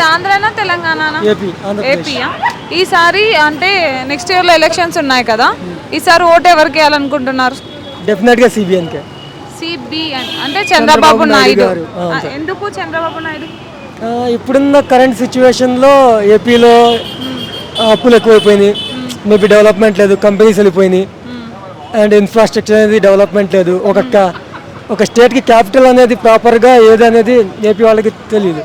మీది ఆంధ్రానా తెలంగాణనా? ఏపీ ఏపీయా? ఈసారి అంటే నెక్స్ట్ ఇయర్లో ఎలక్షన్స్ ఉన్నాయి కదా. ఈసారి ఓటు ఎవరికి వేయాలనుకుంటున్నారు? డెఫినెట్గా సిబిఎన్కే సిబిఎన్ అంటే చంద్రబాబు నాయుడు ఎందుకు చంద్రబాబు నాయుడు? ఇప్పుడున్న కరెంట్ సిచ్యువేషన్లో ఏపీలో అప్పులు ఎక్కువైపోయినాయి మేబీ డెవలప్మెంట్ లేదు కంపెనీస్ వెళ్ళిపోయినాయి. అండ్ ఇన్ఫ్రాస్ట్రక్చర్ అనేది డెవలప్మెంట్ లేదు. ఒక క- ఒక స్టేట్కి క్యాపిటల్ అనేది ప్రాపర్గా ఏది అనేది ఏపీ వాళ్ళకి తెలియదు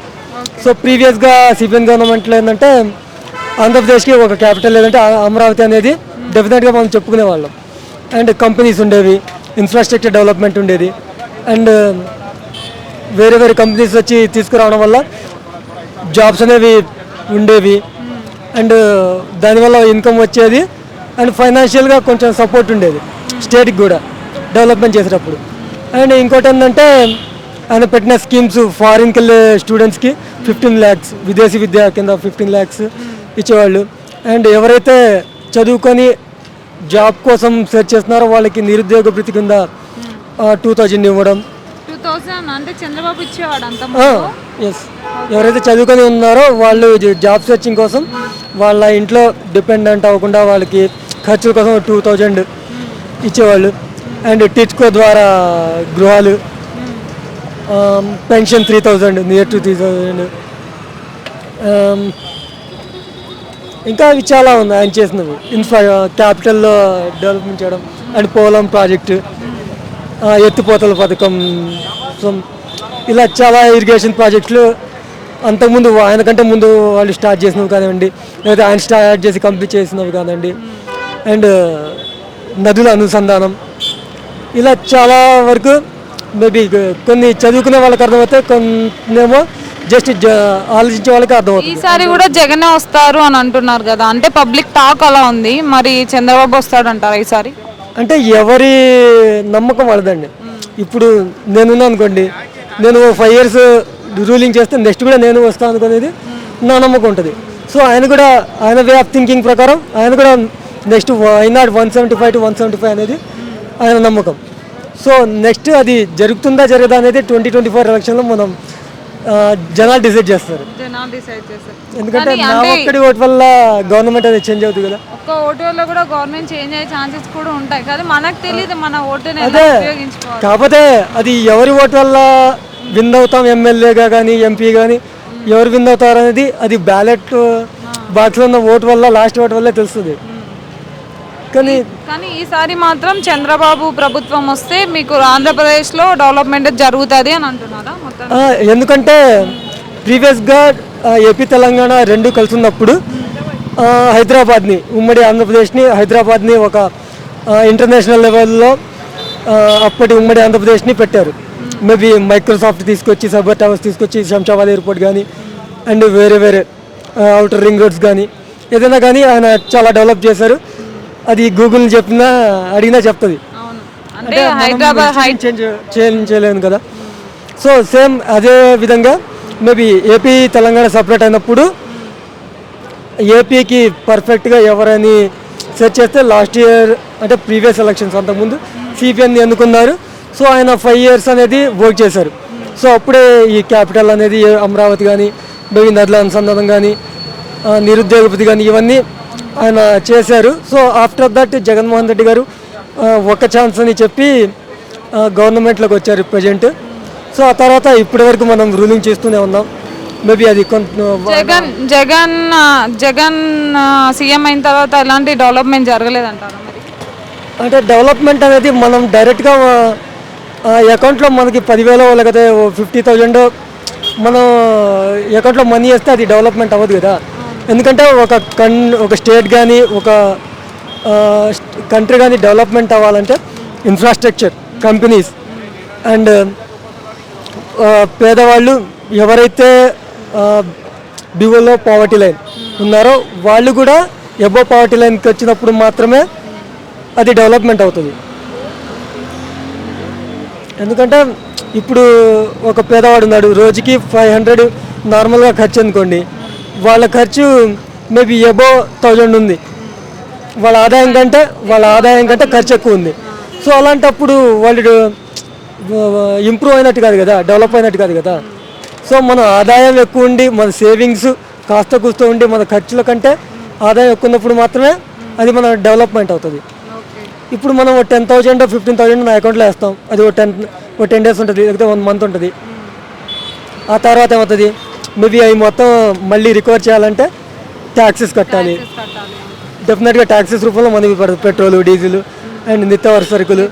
సో ప్రీవియస్గా సిబిఎన్ గవర్నమెంట్లో ఏంటంటే ఆంధ్రప్రదేశ్కి ఒక క్యాపిటల్ లేదంటే అమరావతి అనేది డెఫినెట్గా మనం చెప్పుకునే వాళ్ళం అండ్ కంపెనీస్ ఉండేవి ఇన్ఫ్రాస్ట్రక్చర్ డెవలప్మెంట్ ఉండేది. అండ్ uh, వేరే వేరే కంపెనీస్ వచ్చి తీసుకురావడం వల్ల జాబ్స్ అనేవి ఉండేవి. అండ్ uh, దానివల్ల ఇన్కమ్ వచ్చేది. అండ్ ఫైనాన్షియల్గా కొంచెం సపోర్ట్ ఉండేది. స్టేట్కి కూడా డెవలప్మెంట్ చేసేటప్పుడు. అండ్ ఇంకోటి ఏంటంటే ఆయన పెట్టిన స్కీమ్స్ ఫారిన్కి వెళ్ళే స్టూడెంట్స్కి ఫిఫ్టీన్ ల్యాక్స్ విదేశీ విద్య కింద ఫిఫ్టీన్ ల్యాక్స్ ఇచ్చేవాళ్ళు. అండ్ ఎవరైతే చదువుకొని జాబ్ కోసం సెర్చ్ చేస్తున్నారో వాళ్ళకి నిరుద్యోగ భృతి కింద టూ థౌజండ్ ఇవ్వడం. ఎస్ ఎవరైతే చదువుకొని ఉన్నారో వాళ్ళు జాబ్ సెర్చింగ్ కోసం వాళ్ళ ఇంట్లో డిపెండెంట్ అవ్వకుండా వాళ్ళకి ఖర్చుల కోసం టూ థౌజండ్ ఇచ్చేవాళ్ళు. అండ్ టిచ్కో ద్వారా గృహాలు pension three thousand near to three thousand ఇంకా అవి చాలా ఉన్నాయి ఆయన చేసినవి. ఇన్ఫ్రా క్యాపిటల్లో డెవలప్మెంట్ చేయడం అండ్ పోలం ప్రాజెక్టు ఎత్తిపోతల పథకం సో ఇలా చాలా ఇరిగేషన్ ప్రాజెక్టులు అంతకుముందు ఆయన కంటే ముందు వాళ్ళు స్టార్ట్ చేసినవి కానివ్వండి లేదా ఆయన స్టార్ట్ చేసి కంప్లీట్ చేసినవి కానివ్వండి అండ్ నదుల అనుసంధానం. ఇలా చాలా వరకు మేబీ కొన్ని చదువుకునే వాళ్ళకి అర్థమవుతాయి కొన్నేమో జస్ట్ ఆలోచించే వాళ్ళకి అర్థమవుతుంది. ఈసారి కూడా జగనే వస్తారు అని అంటున్నారు కదా అంటే పబ్లిక్ టాక్ అలా ఉంది మరి చంద్రబాబు వస్తాడంటారా ఈసారి? అంటే ఎవరి నమ్మకం వాళ్ళదండి. ఇప్పుడు నేనున్నా అనుకోండి నేను ఫైవ్ ఇయర్స్ రూలింగ్ చేస్తే నెక్స్ట్ కూడా నేను వస్తాను అనుకునేది నా నమ్మకం ఉంటుంది. సో ఆయన కూడా ఆయన వే ఆఫ్ థింకింగ్ ప్రకారం ఆయన కూడా next why not one seventy five to one seventy five అనేది ఆయన నమ్మకం. సో నెక్స్ట్ అది జరుగుతుందా జరగదా అనేది ట్వంటీ ట్వంటీ ఫోర్ ఎలక్షన్లో మనం జనాలు డిసైడ్ చేస్తారు. జనాలు డిసైడ్ చేస్తారు. ఎందుకంటే కానీ నా అంటే ఒక్కడి ఓటు వల్ల గవర్నమెంట్ అనేది చేంజ్ అవుతుంది కదా. ఒక్క ఓటు వల్ల కూడా గవర్నమెంట్ చేంజ్ అయ్యే ఛాన్సెస్ కూడా ఉంటాయి. కదా మనకు తెలియదు మన ఓటుని ఎలా అదే ఉపయోగించుకోవాలి. కాకపోతే అది ఎవరి ఓటు వల్ల విన్ అవుతాం ఎమ్మెల్యేగా కానీ ఎంపీ కానీ ఎవరు విన్ అవుతారు అనేది అది బ్యాలెట్ బాక్స్లో ఉన్న ఓటు వల్ల లాస్ట్ ఓటు వల్లే తెలుస్తుంది. కానీ కానీ ఈసారి మాత్రం చంద్రబాబు ప్రభుత్వం వస్తే మీకు ఆంధ్రప్రదేశ్లో డెవలప్మెంట్ జరుగుతుంది అని అంటున్నారా ఎందుకంటే ప్రీవియస్గా ఏపీ తెలంగాణ రెండు కలిసి ఉన్నప్పుడు హైదరాబాద్ని ఉమ్మడి ఆంధ్రప్రదేశ్ని హైదరాబాద్ని ఒక ఇంటర్నేషనల్ లెవెల్లో అప్పటి ఉమ్మడి ఆంధ్రప్రదేశ్ని పెట్టారు. మేబీ మైక్రోసాఫ్ట్ తీసుకొచ్చి సబర్ టవర్స్ తీసుకొచ్చి శంషాబాద్ ఎయిర్పోర్ట్ కానీ అండ్ వేరే వేరే అవుటర్ రింగ్ రోడ్స్ కానీ ఏదైనా కానీ ఆయన చాలా డెవలప్ చేశారు. అది గూగుల్ చెప్పినా అడిగినా చెప్తుంది. అంటే హైదరాబాద్ హై చేంజ్ చేంజ్ చేయలేను కదా. సో సేమ్ అదే విధంగా మేబీ ఏపీ తెలంగాణ సపరేట్ అయినప్పుడు ఏపీకి పర్ఫెక్ట్గా ఎవరని సెర్చ్ చేస్తే లాస్ట్ ఇయర్ అంటే ప్రీవియస్ ఎలక్షన్స్ అంతకుముందు సిపిఎన్ని ఎన్నుకున్నారు. సో ఆయన ఫైవ్ ఇయర్స్ అనేది వర్క్ చేశారు. సో అప్పుడే ఈ క్యాపిటల్ అనేది అమరావతి కానీ మేబీ నదుల అనుసంధానం కానీ నిరుద్యోగపతి కానీ ఇవన్నీ ఆయన చేశారు. So after that Jaganmohan Reddy గారు ఒక ఛాన్స్ అని చెప్పి గవర్నమెంట్లోకి వచ్చారు ప్రజెంట్ సో ఆ తర్వాత ఇప్పటి వరకు మనం రూలింగ్ చేస్తూనే ఉన్నాం. మేబీ అది కొంత జగన్ జగన్ జగన్ సీఎం అయిన తర్వాత ఎలాంటి డెవలప్మెంట్ జరగలేదంటారా అంటే డెవలప్మెంట్ అనేది మనం డైరెక్ట్గా అకౌంట్లో మనకి పదివేలు లేకపోతే ఫిఫ్టీ థౌజండ్ మనం అకౌంట్లో మనీ వేస్తే అది డెవలప్మెంట్ అవ్వదు కదా. ఎందుకంటే ఒక కన్ ఒక స్టేట్ కానీ ఒక కంట్రీ కానీ డెవలప్మెంట్ అవ్వాలంటే ఇన్ఫ్రాస్ట్రక్చర్ కంపెనీస్ అండ్ పేదవాళ్ళు ఎవరైతే బివోలో పావర్టీ లైన్ ఉన్నారో వాళ్ళు కూడా ఎబో పావర్టీ లైన్కి వచ్చినప్పుడు మాత్రమే అది డెవలప్మెంట్ అవుతుంది. ఎందుకంటే ఇప్పుడు ఒక పేదవాడు ఉన్నాడు రోజుకి ఫైవ్ హండ్రెడ్ నార్మల్గా ఖర్చు అనుకోండి వాళ్ళ ఖర్చు మేబీ ఎబో థౌజండ్ ఉంది. వాళ్ళ ఆదాయం కంటే వాళ్ళ ఆదాయం కంటే ఖర్చు ఎక్కువ ఉంది. సో అలాంటప్పుడు వాళ్ళు ఇంప్రూవ్ అయినట్టు కాదు కదా డెవలప్ అయినట్టు కాదు కదా. సో మన ఆదాయం ఎక్కువ ఉండి మన సేవింగ్స్ కాస్త కూస్త ఉండి మన ఖర్చుల కంటే ఆదాయం ఎక్కువ ఉన్నప్పుడు మాత్రమే అది మన డెవలప్మెంట్ అవుతుంది. ఇప్పుడు మనం టెన్ థౌజండ్ ఫిఫ్టీన్ థౌజండ్ నా అకౌంట్లో వేస్తాం. అది ఒక టెన్ ఒక టెన్ డేస్ ఉంటుంది లేకపోతే వన్ మంత్ ఉంటుంది. ఆ తర్వాత ఏమవుతుంది? మేబీ అవి మొత్తం మళ్ళీ రికవర్ చేయాలంటే ట్యాక్సెస్ కట్టాలి. డెఫినెట్గా ట్యాక్సెస్ రూపంలో మనకి పెట్రోల్ డీజిల్ అండ్ నిత్యావసర సరుకులు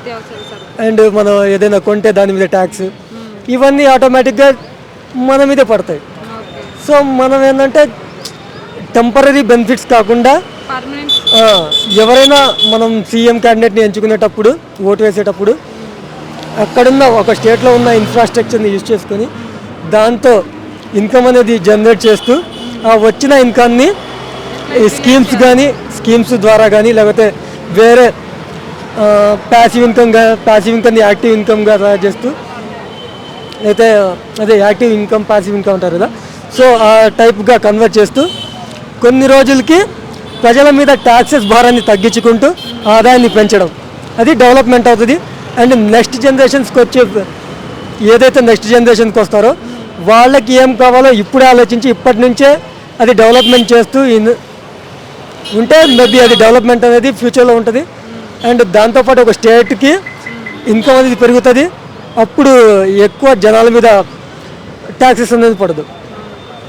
అండ్ మనం ఏదైనా కొంటే దాని మీద ట్యాక్స్ ఇవన్నీ ఆటోమేటిక్గా మన మీదే పడతాయి. సో మనం ఏంటంటే టెంపరీ బెనిఫిట్స్ కాకుండా ఎవరైనా మనం సీఎం క్యాండిడేట్ని ఎంచుకునేటప్పుడు ఓటు వేసేటప్పుడు అక్కడున్న ఒక స్టేట్లో ఉన్న ఇన్ఫ్రాస్ట్రక్చర్ని యూజ్ చేసుకొని దాంతో ఇన్కమ్ అనేది జనరేట్ చేస్తూ ఆ వచ్చిన ఇన్కమ్ని ఈ స్కీమ్స్ కానీ స్కీమ్స్ ద్వారా కానీ లేకపోతే వేరే ప్యాసివ్ ఇన్కమ్గా ప్యాసివ్ ఇన్కమ్ని యాక్టివ్ ఇన్కమ్గా తయారు చేస్తూ అయితే అదే యాక్టివ్ ఇన్కమ్ ప్యాసివ్ ఇన్కమ్ అంటారు కదా. సో ఆ టైప్గా కన్వర్ట్ చేస్తూ కొన్ని రోజులకి ప్రజల మీద ట్యాక్సెస్ భారాన్ని తగ్గించుకుంటూ ఆదాయాన్ని పెంచడం. అది డెవలప్మెంట్ అవుతుంది. అండ్ నెక్స్ట్ జనరేషన్స్కి వచ్చే ఏదైతే నెక్స్ట్ జనరేషన్కి వస్తారో వాళ్ళకి ఏం కావాలో ఇప్పుడే ఆలోచించి ఇప్పటి నుంచే అది డెవలప్మెంట్ చేస్తూ ఉంటే మేబీ అది డెవలప్మెంట్ అనేది ఫ్యూచర్లో ఉంటుంది. అండ్ దాంతోపాటు ఒక స్టేట్కి ఇన్కమ్ అనేది పెరుగుతుంది. అప్పుడు ఎక్కువ జనాల మీద ట్యాక్సెస్ అనేది పడదు.